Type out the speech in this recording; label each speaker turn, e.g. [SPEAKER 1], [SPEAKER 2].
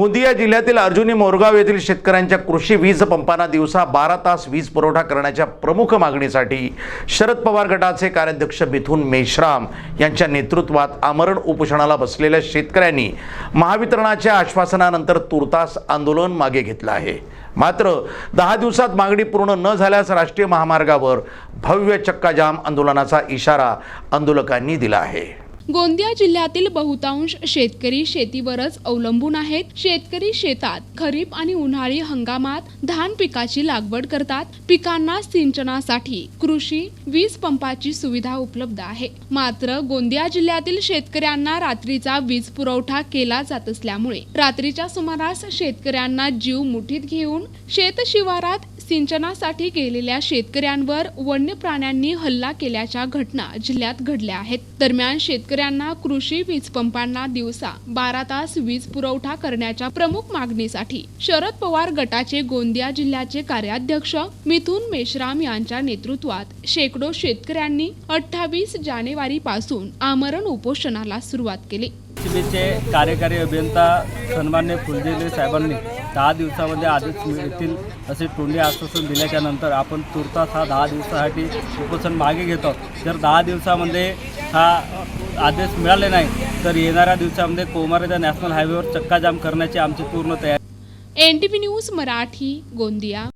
[SPEAKER 1] गोंदिया जिल्ह्यातील अर्जुनी मोरगाव येथील शेतकऱ्यांच्या कृषी वीज पंपांना दिवसा बारा तास वीज पुरवठा करण्याच्या प्रमुख मागणीसाठी शरद पवार गटाचे कार्याध्यक्ष मिथुन मेश्राम यांच्या नेतृत्वात आमरण उपोषणाला बसलेल्या शेतकऱ्यांनी महावितरणाच्या आश्वासनानंतर तुर्तास आंदोलन मागे घेतलं आहे. मात्र दहा दिवसात मागणी पूर्ण न झाल्यास राष्ट्रीय महामार्गावर भव्य चक्काजाम आंदोलनाचा इशारा आंदोलकांनी दिला आहे.
[SPEAKER 2] गोंदिया जिल्ह्यातील बहुतांश शेतकरी शेतीवरच अवलंबून आहेत. शेतकरी शेतात खरीप आणि उन्हाळी हंगामात धान पिकाची लागवड करतात. पिकांना सिंचनासाठी कृषी वीज पंपाची सुविधा उपलब्ध आहे. मात्र गोंदिया जिल्ह्यातील शेतकऱ्यांना रात्रीचा वीज पुरवठा केला जात असल्यामुळे रात्रीच्या सुमारास शेतकऱ्यांना जीव मुठीत घेऊन शेत शिवारात सिंचनासाठी गेलेल्या शेतकऱ्यांवर वन्य प्राण्यांनी हल्ला केल्याच्या घटना जिल्ह्यात घडल्या आहेत. दरम्यान शेतकऱ्यांना कृषी वीज पंपांना दिवसा बारा तास वीज पुरवठा करण्याच्या प्रमुख मागणीसाठी शरद पवार गटाचे गोंदिया जिल्ह्याचे कार्याध्यक्ष मिथुन मेश्राम यांच्या नेतृत्वात शेकडो शेतकऱ्यांनी अठ्ठावीस जानेवारी पासून आमरण उपोषणाला सुरुवात केली.
[SPEAKER 3] सीबीचे कार्यकारी अभियंता सन्मान्य फुलदेले साहेबांनी दहा दिवसामध्ये आदेश मिळतील असे तोंडी आश्वासन दिल्याच्यानंतर आपण तुर्तास हा दहा दिवसासाठी उपोषण मागे घेतो. जर दहा दिवसामध्ये हा आदेश मिळाले नाही तर येणाऱ्या दिवसामध्ये कोमारेच्या नॅशनल हायवेवर चक्काजाम करण्याची आमची पूर्ण तयारी
[SPEAKER 2] एनटीव्ही न्यूज मराठी गोंदिया.